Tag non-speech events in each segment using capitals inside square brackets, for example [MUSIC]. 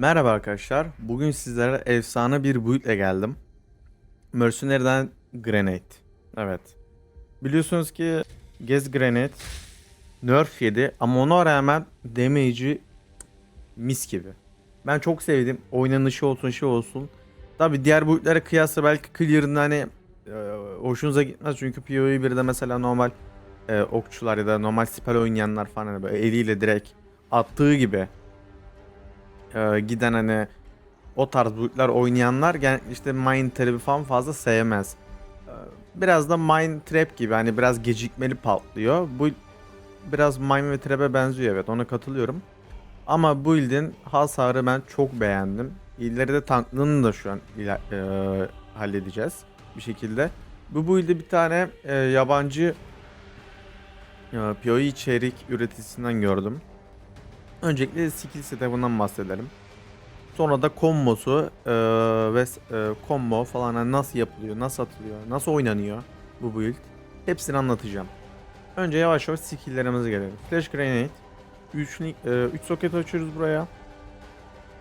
Merhaba arkadaşlar. Bugün sizlere efsane bir build ile geldim. Mercenary'den Grenade. Evet. Biliyorsunuz ki Gez Grenade nerf yedi ama ona rağmen damage'i mis gibi. Ben çok sevdim. Oynanışı olsun şey olsun. Tabi diğer build'lere kıyasla belki clear'ın hani e, hoşunuza gitmez. Çünkü PoE 1'de mesela normal e, okçular ya da normal spell oynayanlar falan hani böyle eliyle direkt attığı gibi e, giden hani o tarz build'ler oynayanlar gen işte Mind Trap'i falan fazla sevmez. E, biraz da Mind Trap gibi hani biraz gecikmeli patlıyor. Bu biraz Mind ve Trap'e benziyor evet ona katılıyorum. Ama bu build'in hasarı ben çok beğendim. İleride tanklığını da şu an e, halledeceğiz bir şekilde. Bu build'i bir tane e, yabancı e, PoE içerik üreticisinden gördüm. Öncelikle skill setup'ından bahsedelim. Sonra da kombosu e, ve e, combo falan hani nasıl yapılıyor, nasıl atılıyor, nasıl oynanıyor bu build. Hepsini anlatacağım. Önce yavaş yavaş skill'lerimize gelelim. Flash Grenade. 3 3 soket açıyoruz buraya.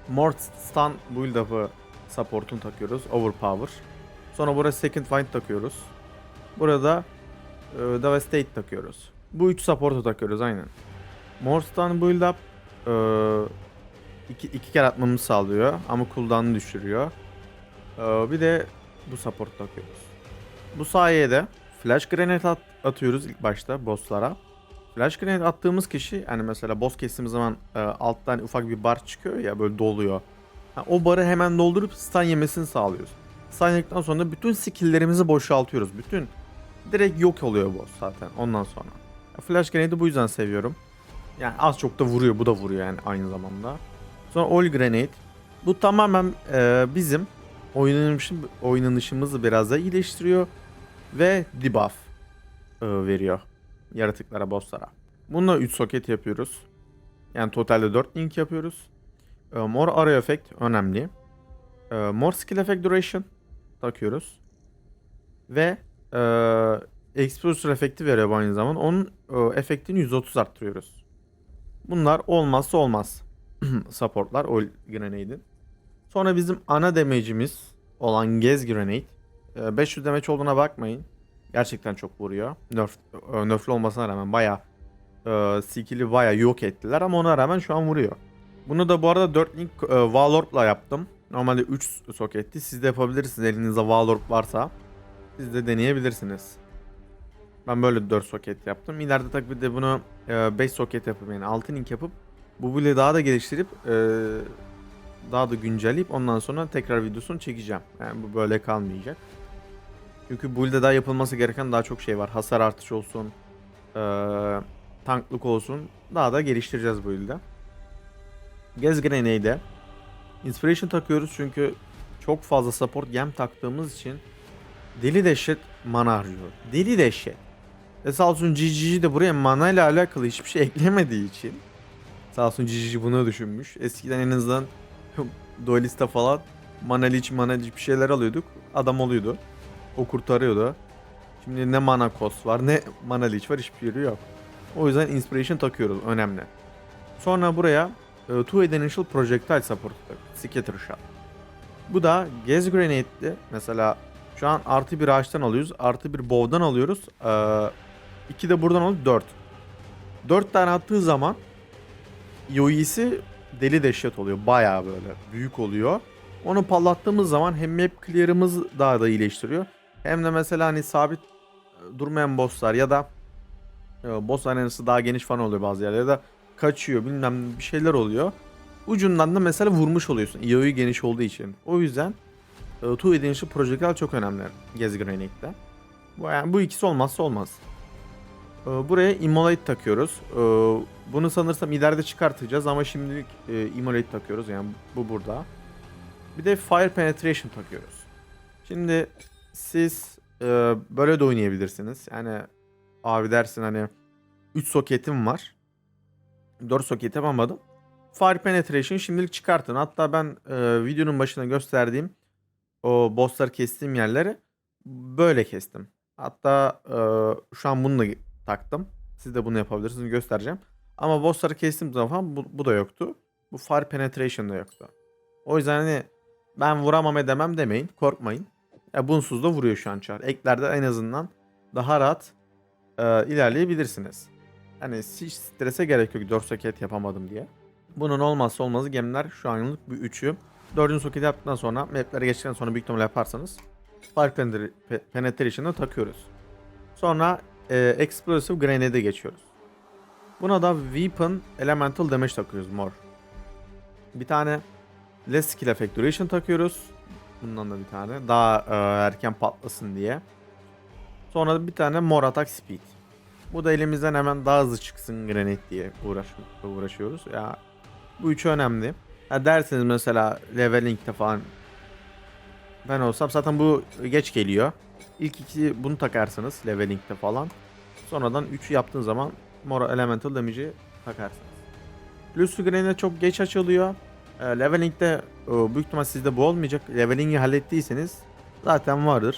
Mort Stun build up'ı support'unu takıyoruz. Overpower. Sonra buraya Second Wind takıyoruz. Burada e, Devastate takıyoruz. Bu 3 support'u takıyoruz aynen. More Stun build up e, iki, iki kere atmamızı sağlıyor ama cooldown'u düşürüyor. E, bir de bu support takıyoruz. Bu sayede Flash Grenade at- atıyoruz ilk başta bosslara. Flash Grenade attığımız kişi hani mesela boss kestiğimiz zaman e, alttan ufak bir bar çıkıyor ya böyle doluyor. Ha, o barı hemen doldurup stun yemesini sağlıyoruz. Stun yedikten sonra bütün skill'lerimizi boşaltıyoruz. Bütün direkt yok oluyor boss zaten ondan sonra. Flash Grenade'i bu yüzden seviyorum. Yani az çok da vuruyor. Bu da vuruyor yani aynı zamanda. Sonra All Grenade. Bu tamamen e, bizim oynanışım, oynanışımızı biraz da iyileştiriyor. Ve debuff e, veriyor. Yaratıklara, bosslara. Bununla 3 soket yapıyoruz. Yani totalde 4 link yapıyoruz. E, more Arrow Effect önemli. E, more Skill Effect Duration takıyoruz. Ve e, Exposure efekti veriyor bu aynı zamanda. Onun e, efektini 130 arttırıyoruz. Bunlar olmazsa olmaz. [CLEARS THROAT] Supportlar o Grenade'in. Sonra bizim ana damage'imiz olan Gez Grenade. E, 500 damage olduğuna bakmayın. Gerçekten çok vuruyor. Nerf, e, nerfli olmasına rağmen baya e, skill'i baya yok ettiler ama ona rağmen şu an vuruyor. Bunu da bu arada 4 link e, Valorp'la yaptım. Normalde 3 soketti. Siz de yapabilirsiniz elinizde Valorp varsa. Siz de deneyebilirsiniz. Ben böyle 4 soket yaptım. İleride tabii de bunu 5 soket yapıp yani 6 link yapıp bu bile daha da geliştirip e, daha da güncelleyip ondan sonra tekrar videosunu çekeceğim. Yani bu böyle kalmayacak. Çünkü bu ilde daha yapılması gereken daha çok şey var. Hasar artışı olsun, e, tanklık olsun. Daha da geliştireceğiz bu ilde. Gez Grenade'e Inspiration takıyoruz çünkü çok fazla support gem taktığımız için deli dehşet mana harcıyor. Deli dehşet. Ve sağ olsun GGG de buraya mana ile alakalı hiçbir şey eklemediği için sağ olsun GGG bunu düşünmüş. Eskiden en azından [LAUGHS] Duelist'te falan mana leech mana leech bir şeyler alıyorduk. Adam oluyordu. O kurtarıyordu. Şimdi ne mana cost var ne mana leech var hiçbir yeri yok. O yüzden inspiration takıyoruz önemli. Sonra buraya e, Two Dimensional Projectile Support Scatter Shot. Bu da Gaz Grenade'li. Mesela şu an artı bir ağaçtan alıyoruz. Artı bir bow'dan alıyoruz. Ee, iki de buradan alıyoruz. Dört. Dört tane attığı zaman EOE'si deli dehşet oluyor. Bayağı böyle büyük oluyor. Onu pallattığımız zaman hem map clear'ımız daha da iyileştiriyor. Hem de mesela hani sabit e, durmayan bosslar ya da e, boss arenası daha geniş falan oluyor bazı yerlerde ya da kaçıyor bilmem bir şeyler oluyor. Ucundan da mesela vurmuş oluyorsun. EOE geniş olduğu için. O yüzden e, Two Dimensional Projectile çok önemli Gez Grenade'de. Bu, yani bu ikisi olmazsa olmaz. E, Buraya Immolate takıyoruz. E, Bunu sanırsam ileride çıkartacağız ama şimdilik e, Immolate takıyoruz. Yani bu burada. Bir de Fire Penetration takıyoruz. Şimdi siz e, böyle de oynayabilirsiniz. Yani abi dersin hani 3 soketim var. 4 soket yapamadım. Fire Penetration şimdilik çıkartın. Hatta ben e, videonun başına gösterdiğim o bossları kestiğim yerleri böyle kestim. Hatta şu an bunu da taktım. Siz de bunu yapabilirsiniz göstereceğim. Ama bossları kestiğim zaman bu, bu da yoktu. Bu Fire Penetration da yoktu. O yüzden hani ben vuramam edemem demeyin. Korkmayın. Ya bunsuz da vuruyor şu an çar. Eklerde en azından daha rahat e, ilerleyebilirsiniz. Hani hiç strese gerek yok 4 soket yapamadım diye. Bunun olmazsa olmazı gemiler şu anlık bu üçü. Dördüncü soketi yaptıktan sonra maplere geçtikten sonra büyük ihtimalle yaparsanız Fire Penetra- Pe- Penetration'ı takıyoruz. Sonra e, Explosive Grenade'e geçiyoruz. Buna da Weapon Elemental Damage takıyoruz mor. Bir tane Less Skill Effect Duration takıyoruz. Bundan da bir tane. Daha e, erken patlasın diye. Sonra da bir tane mor attack speed. Bu da elimizden hemen daha hızlı çıksın granate diye uğraş, uğraşıyoruz. Ya bu üçü önemli. Ha derseniz mesela leveling'de falan ben olsam zaten bu geç geliyor. İlk iki bunu takarsınız leveling'de falan. Sonradan 3'ü yaptığın zaman mor elemental damage'i takarsınız. Lucy Granate çok geç açılıyor. E, leveling'de e, büyük ihtimal sizde bu olmayacak. Leveling'i hallettiyseniz zaten vardır.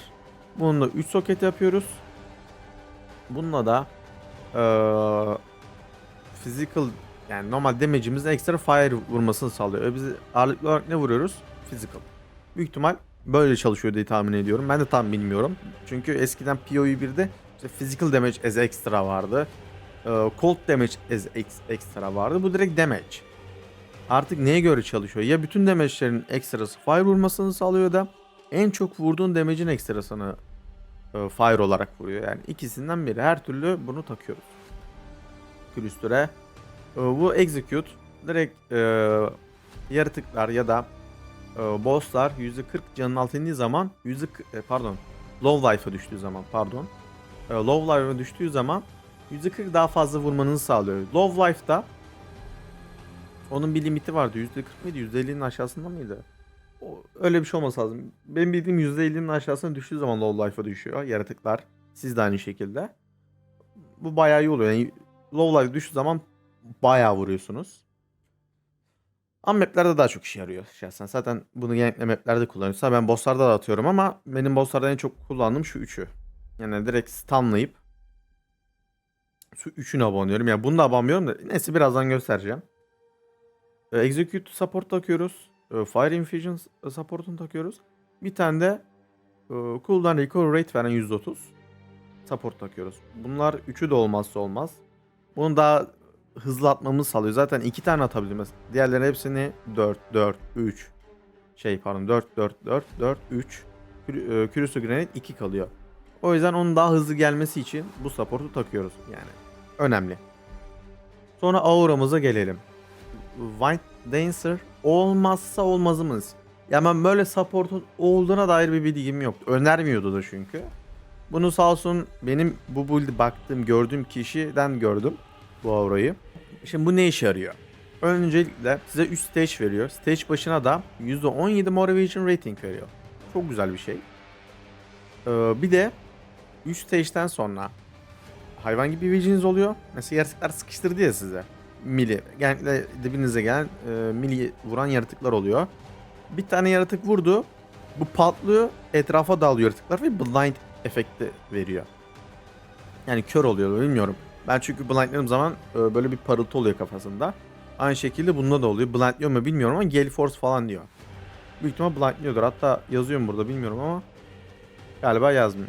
Bununla 3 soket yapıyoruz. Bununla da eee physical yani normal damage'imizin ekstra fire vurmasını sağlıyor. E biz ağırlıklı olarak ne vuruyoruz? Physical. Büyük ihtimal böyle çalışıyor diye tahmin ediyorum. Ben de tam bilmiyorum. Çünkü eskiden PoE 1'de işte physical damage as extra vardı. Eee, cold damage as ex- extra vardı. Bu direkt damage. Artık neye göre çalışıyor? Ya bütün damage'lerin ekstrası fire vurmasını sağlıyor da en çok vurduğun damage'in ekstrasını e, fire olarak vuruyor. Yani ikisinden biri. Her türlü bunu takıyoruz. Külüstüre. E, bu execute direkt e, yaratıklar ya da e, bosslar %40 canın indiği zaman yüzde kı- e, pardon low life'a düştüğü zaman pardon e, low life'a düştüğü zaman %40 daha fazla vurmanızı sağlıyor. Low life'da onun bir limiti vardı. %40 mıydı? %50'nin aşağısında mıydı? Öyle bir şey olması lazım. Benim bildiğim %50'nin aşağısına düştüğü zaman low life'a düşüyor yaratıklar. Siz de aynı şekilde. Bu bayağı iyi oluyor. Yani low life düştüğü zaman bayağı vuruyorsunuz. Ama maplerde daha çok işe yarıyor şahsen. Zaten bunu genellikle maplerde kullanıyorsa ben bosslarda da atıyorum ama benim bosslarda en çok kullandığım şu üçü. Yani direkt stunlayıp şu üçünü abanıyorum. Yani bunu da abanmıyorum da neyse birazdan göstereceğim. E, Execute support takıyoruz. E, Fire Infusion support'unu takıyoruz. Bir tane de e, cooldown recovery rate veren %30 support takıyoruz. Bunlar üçü de olmazsa olmaz. Bunu daha hızlı atmamızı sağlıyor. Zaten iki tane atabiliriz. Diğerleri hepsini 4, 4, 3 şey pardon 4, 4, 4, 4, 3 Curious Granite 2 kalıyor. O yüzden onun daha hızlı gelmesi için bu support'u takıyoruz yani. Önemli. Sonra auramıza gelelim. White Dancer olmazsa olmazımız. Ya ben böyle support'un olduğuna dair bir bilgim yoktu. Önermiyordu da çünkü. Bunu sağ olsun benim bu build'e baktığım, gördüğüm kişiden gördüm bu aurayı. Şimdi bu ne işe yarıyor? Öncelikle size 3 stage veriyor. Stage başına da %17 Motivation Rating veriyor. Çok güzel bir şey. Ee, bir de 3 stage'den sonra hayvan gibi vision'iniz oluyor. Mesela yaratıklar sıkıştırdı ya size. Mili. Genellikle dibinize gelen e, mili vuran yaratıklar oluyor. Bir tane yaratık vurdu. Bu patlıyor. Etrafa dağılıyor yaratıklar ve blind efekti veriyor. Yani kör oluyor bilmiyorum. Ben çünkü blindladığım zaman e, böyle bir parıltı oluyor kafasında. Aynı şekilde bunda da oluyor. Blindliyor mu bilmiyorum ama Gale Force falan diyor. Büyük ihtimal blindliyordur. Hatta yazıyorum burada bilmiyorum ama galiba yazmıyor.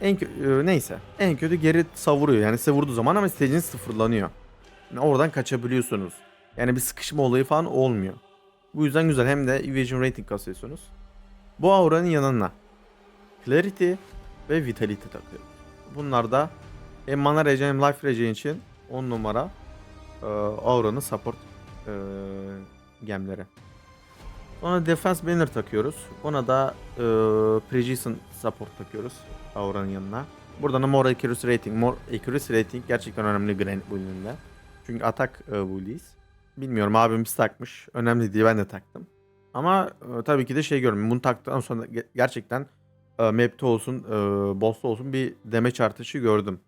En kö- e, neyse. En kötü geri savuruyor. Yani size vurduğu zaman ama stage'iniz sıfırlanıyor. Yani oradan kaçabiliyorsunuz. Yani bir sıkışma olayı falan olmuyor. Bu yüzden güzel. Hem de evasion rating kasıyorsunuz. Bu auranın yanına Clarity ve Vitality takıyor. Bunlar da hem mana regen hem life regen için 10 numara e, auranın support e, gemleri. Sonra defense banner takıyoruz. Ona da e, precision support takıyoruz auranın yanına. Buradan da more accuracy rating. More accuracy rating gerçekten önemli Granite build'inde. Çünkü atak e, build'iyiz. Bilmiyorum abimiz takmış. Önemli diye ben de taktım. Ama e, tabii ki de şey görmüyorum. Bunu taktıktan sonra ge- gerçekten e, map'te olsun, e, boss'ta olsun bir damage artışı gördüm.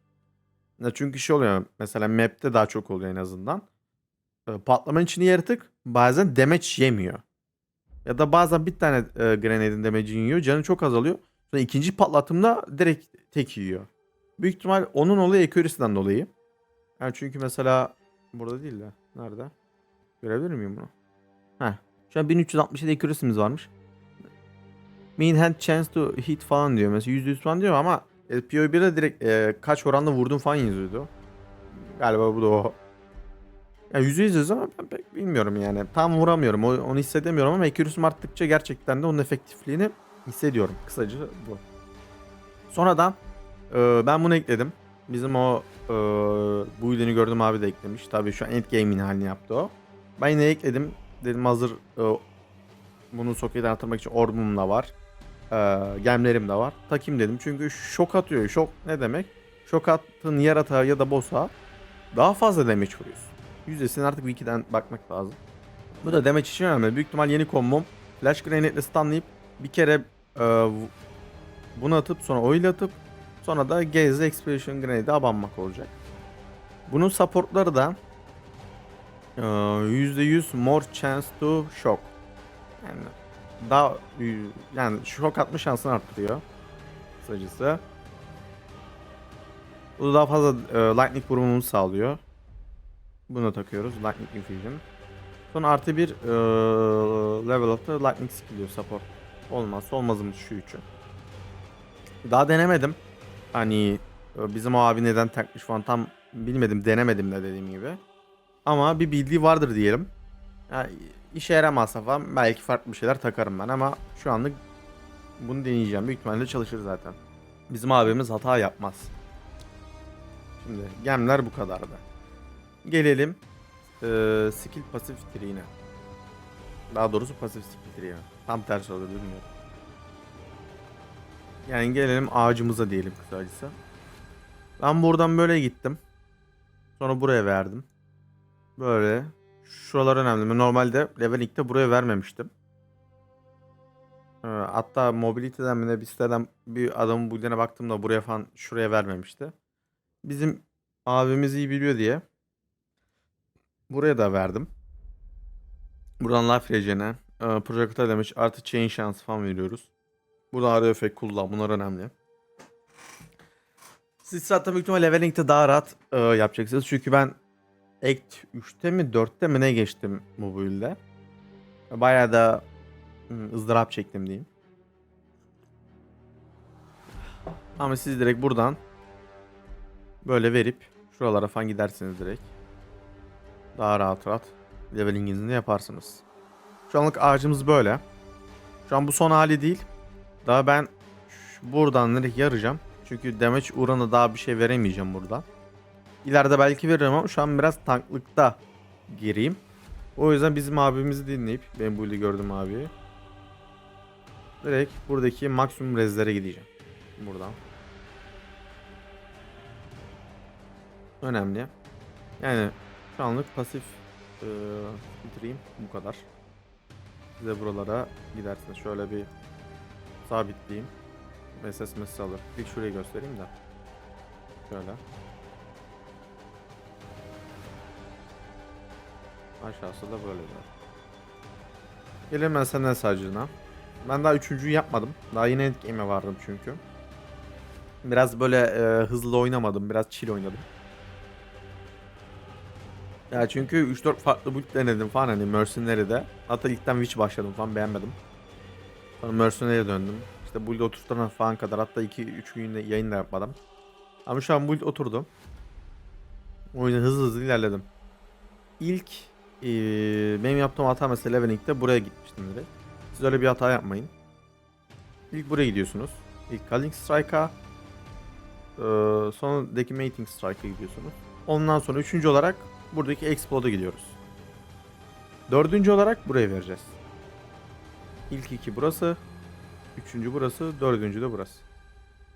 Ya çünkü şey oluyor mesela map'te daha çok oluyor en azından. E, patlamanın içini yaratık bazen damage yemiyor. Ya da bazen bir tane e, grenade'in damage'i yiyor. Canı çok azalıyor. Sonra ikinci patlatımda direkt tek yiyor. Büyük ihtimal onun olayı accuracy'den dolayı. Yani çünkü mesela burada değil de nerede? Görebilir miyim bunu? Heh. Şu an 1367 accuracy'miz varmış. Mean hand chance to hit falan diyor. Mesela %100 falan diyor ama e, PoE1'de direkt e, kaç oranda vurdum falan yazıyordu. Galiba bu da o. Ya yüzde yüz ama ben pek bilmiyorum yani. Tam vuramıyorum. Onu hissedemiyorum ama accuracy'm arttıkça gerçekten de onun efektifliğini hissediyorum. Kısaca bu. Sonradan e, ben bunu ekledim. Bizim o e, bu ürünü gördüm abi de eklemiş. Tabii şu an endgame'in halini yaptı o. Ben yine ekledim. Dedim hazır e, bunu sokete atmak için orbum da var. E, gemlerim de var. Takayım dedim. Çünkü şok atıyor. Şok ne demek? Şok attığın yaratığa ya da boss'a daha fazla damage vuruyorsun. Yüzdesine artık Wiki'den bakmak lazım. Bu da damage için önemli. Büyük ihtimal yeni kombom. Flash Grenade'le stunlayıp bir kere e, bunu atıp sonra oil atıp sonra da Gaze Explosion Grenade'e abanmak olacak. Bunun supportları da e, %100 more chance to shock. Yani daha yani şok atma şansını arttırıyor. Kısacası. Bu da daha fazla e, lightning vurmamızı sağlıyor. Bunu takıyoruz. Lightning Infusion. Sonra artı bir e, level up'ta lightning skill diyor support. Olmazsa olmazımız şu üçü. Daha denemedim. Hani e, bizim o abi neden takmış falan tam bilmedim denemedim de dediğim gibi. Ama bir bildiği vardır diyelim. Yani işe yaramazsa falan belki farklı bir şeyler takarım ben ama şu anlık bunu deneyeceğim. Büyük ihtimalle çalışır zaten. Bizim abimiz hata yapmaz. Şimdi gemler bu kadardı. Gelelim eee skill pasif tree'ine. Daha doğrusu pasif skill tree'ine. Tam tersi olur bilmiyorum. Yani gelelim ağacımıza diyelim kısacası. Ben buradan böyle gittim. Sonra buraya verdim. Böyle. Şuralar önemli. Normalde leveling'de buraya vermemiştim. Ee, hatta mobility'den mi ne bir siteden bir adamın build'ine baktığımda buraya falan şuraya vermemişti. Bizim abimiz iyi biliyor diye buraya da verdim. Buradan life regen, e, projectile damage artı chain şansı falan veriyoruz. Burada araya effect kullan bunlar önemli. Siz zaten büyük ihtimalle leveling'de daha rahat e, yapacaksınız. Çünkü ben Act 3'te mi 4'te mi ne geçtim bu build'de. Bayağı da hmm, ızdırap çektim diyeyim. Ama siz direkt buradan böyle verip şuralara falan gidersiniz direkt. Daha rahat rahat levelinginizi de yaparsınız. Şu anlık ağacımız böyle. Şu an bu son hali değil. Daha ben buradan direkt yaracağım. Çünkü damage uğruna daha bir şey veremeyeceğim buradan. İleride belki veririm ama şu an biraz tanklıkta gireyim. O yüzden bizim abimizi dinleyip ben bu gördüm abiyi. Direkt buradaki maksimum rezlere gideceğim. Buradan. Önemli. Yani şu anlık pasif eee bitireyim. Bu kadar. Size buralara gidersiniz. Şöyle bir sabitleyeyim. SS mesaj alır. Bir şurayı göstereyim de. Şöyle. Aşağısı da böyle zaten. Gelelim ben senden sağcığına. Ben daha üçüncüyü yapmadım. Daha yine endgame'e vardım çünkü. Biraz böyle e, hızlı oynamadım. Biraz chill oynadım. Ya çünkü 3-4 farklı build denedim falan hani Mercenary'de. Hatta ilkten Witch başladım falan beğenmedim. Sonra Mercenary'e döndüm. İşte build oturtana falan kadar hatta 2-3 gün yayın da yapmadım. Ama şu an build oturdu. Oyunu hızlı hızlı ilerledim. İlk eee, benim yaptığım hata mesela Leveling'de buraya gitmiştim direkt. Siz öyle bir hata yapmayın. İlk buraya gidiyorsunuz. İlk Calling Strike'a eee sonra Decimating Strike'a gidiyorsunuz. Ondan sonra üçüncü olarak buradaki Explode'a gidiyoruz. Dördüncü olarak buraya vereceğiz. İlk iki burası. Üçüncü burası. Dördüncü de burası.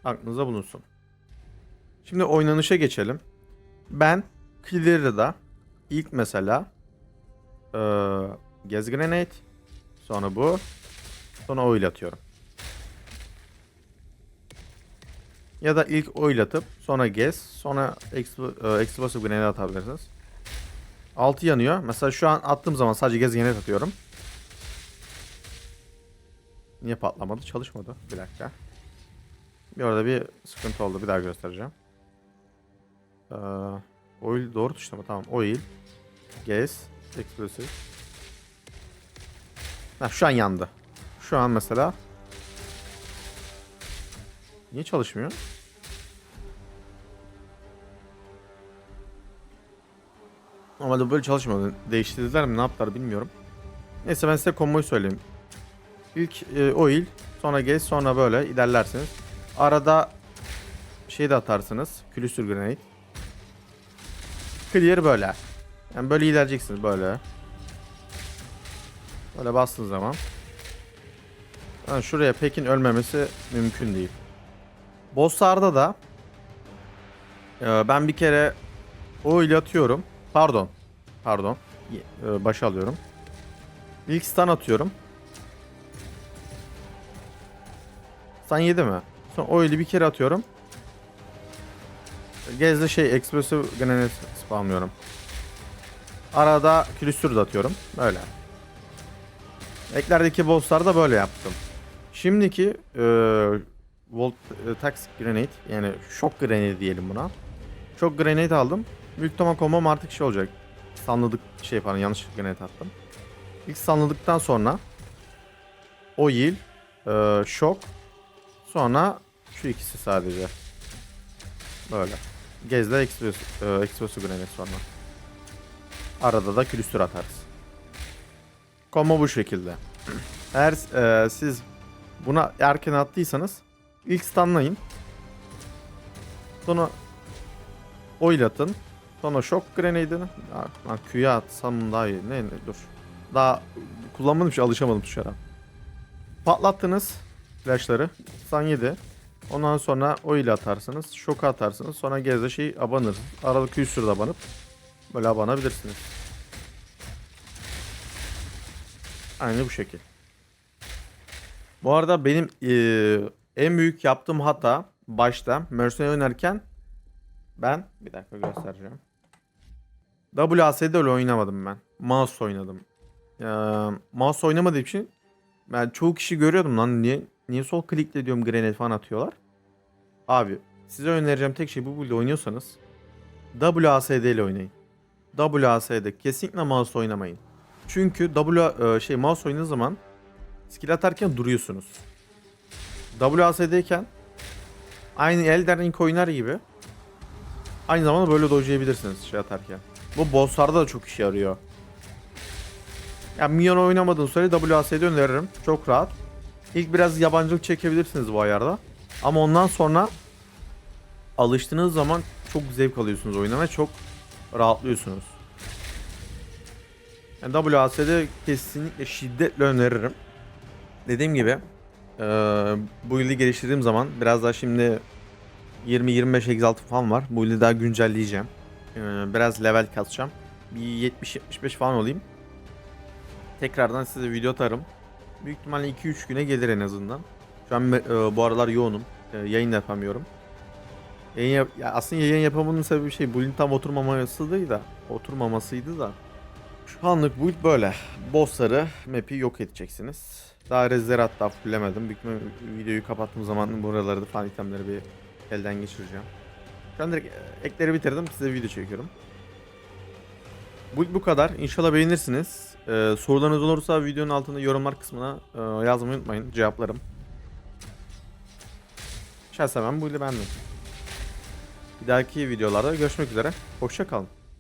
Aklınıza bulunsun. Şimdi oynanışa geçelim. Ben Clear'da ilk mesela Gaz Grenade sonra bu sonra oil atıyorum. Ya da ilk oil atıp sonra Gaz sonra eee, Explosive Grenade atabilirsiniz. Altı yanıyor. Mesela şu an attığım zaman sadece Gaz Grenade atıyorum. Niye patlamadı? Çalışmadı. Bir dakika. Bir orada bir sıkıntı oldu. Bir daha göstereceğim. Ee, oil doğru tuşlama. Tamam. Oil. Gas. Explosive. Ha, şu an yandı. Şu an mesela. Niye çalışmıyor? Normalde böyle çalışmıyordu. Değiştirdiler mi ne yaptılar bilmiyorum. Neyse ben size komboyu söyleyeyim. İlk e, oil, sonra gez, sonra böyle ilerlersiniz. Arada şey de atarsınız. Külüstür grenade. Clear böyle. Yani böyle ilerleyeceksiniz böyle. Böyle bastığınız zaman. Yani şuraya Pekin ölmemesi mümkün değil. Bosslarda da e, ben bir kere oil atıyorum. Pardon. Pardon. E, başa alıyorum. İlk stun atıyorum. Stun yedi mi? Sonra oil'i bir kere atıyorum. Gezde şey explosive granate spamlıyorum. Arada külüstür de atıyorum. Böyle. Eklerdeki bosslarda böyle yaptım. Şimdiki e, Volt e, Tax Grenade yani şok grenade diyelim buna. Şok grenade aldım. Büyük ihtimal artık şey olacak. Sanladık şey falan yanlış grenade attım. İlk sanladıktan sonra oil, e, şok, sonra şu ikisi sadece. Böyle. Gezde explosive, e, grenade sonra. Arada da külüstür atarız. Combo bu şekilde. [CLEARS THROAT] Eğer e, siz buna erken attıysanız ilk stunlayın. Sonra oil atın. Sonra shock grenade'ini. Lan Q'ya atsam daha iyi. Ne, ne dur. Daha kullanmadım hiç alışamadım tuşlara. Patlattınız flashları. Stun 7. Ondan sonra oil atarsınız. Shock atarsınız. Sonra gezde şey abanır. Arada Q'sür de abanıp böyle abanabilirsiniz. Aynı bu şekil. Bu arada benim eee, en büyük yaptığım hata başta Mercenary oynarken ben bir dakika göstereceğim. WAS'de öyle oynamadım ben. Mouse oynadım. Ya, mouse oynamadığım için ben çoğu kişi görüyordum lan niye niye sol klikle diyorum grenade falan atıyorlar. Abi size önereceğim tek şey bu build oynuyorsanız WASD ile oynayın. WASD kesinlikle mouse oynamayın. Çünkü W e, şey mouse oynadığınız zaman skill atarken duruyorsunuz. WASD'yken aynı Elden Ring oynar gibi aynı zamanda böyle dojlayabilirsiniz şey atarken. Bu bosslarda da çok işe yarıyor. Ya minyon oynamadığın sürece WASD öneririm. Çok rahat. İlk biraz yabancılık çekebilirsiniz bu ayarda. Ama ondan sonra alıştığınız zaman çok zevk alıyorsunuz oyuna ve çok rahatlıyorsunuz. Yani WASD kesinlikle şiddetle öneririm. Dediğim gibi eee bu yılı geliştirdiğim zaman biraz daha şimdi 20-25 exalt falan var. Bu yılı daha güncelleyeceğim. Eee, biraz level kasacağım. Bir 70-75 falan olayım. Tekrardan size video atarım. Büyük ihtimalle 2-3 güne gelir en azından. Şu an eee, bu aralar yoğunum. Eee, yayın yapamıyorum. Yayın yap- ya aslında yayın yapamamın sebebi şey bu tam oturmamasıydı da oturmamasıydı da şu anlık build böyle. Bossları map'i yok edeceksiniz. Daha rezleri hatta fulllemedim. Büyük ihtimalle videoyu kapattığım zaman buraları da falan itemleri bir elden geçireceğim. Şu an direkt e, ekleri bitirdim. Size video çekiyorum. Build bu kadar. İnşallah beğenirsiniz. Ee, sorularınız olursa videonun altında yorumlar kısmına e, yazmayı unutmayın. Cevaplarım. Şahsen ben bu build'i beğendim. Bir dahaki videolarda görüşmek üzere. Hoşça kalın.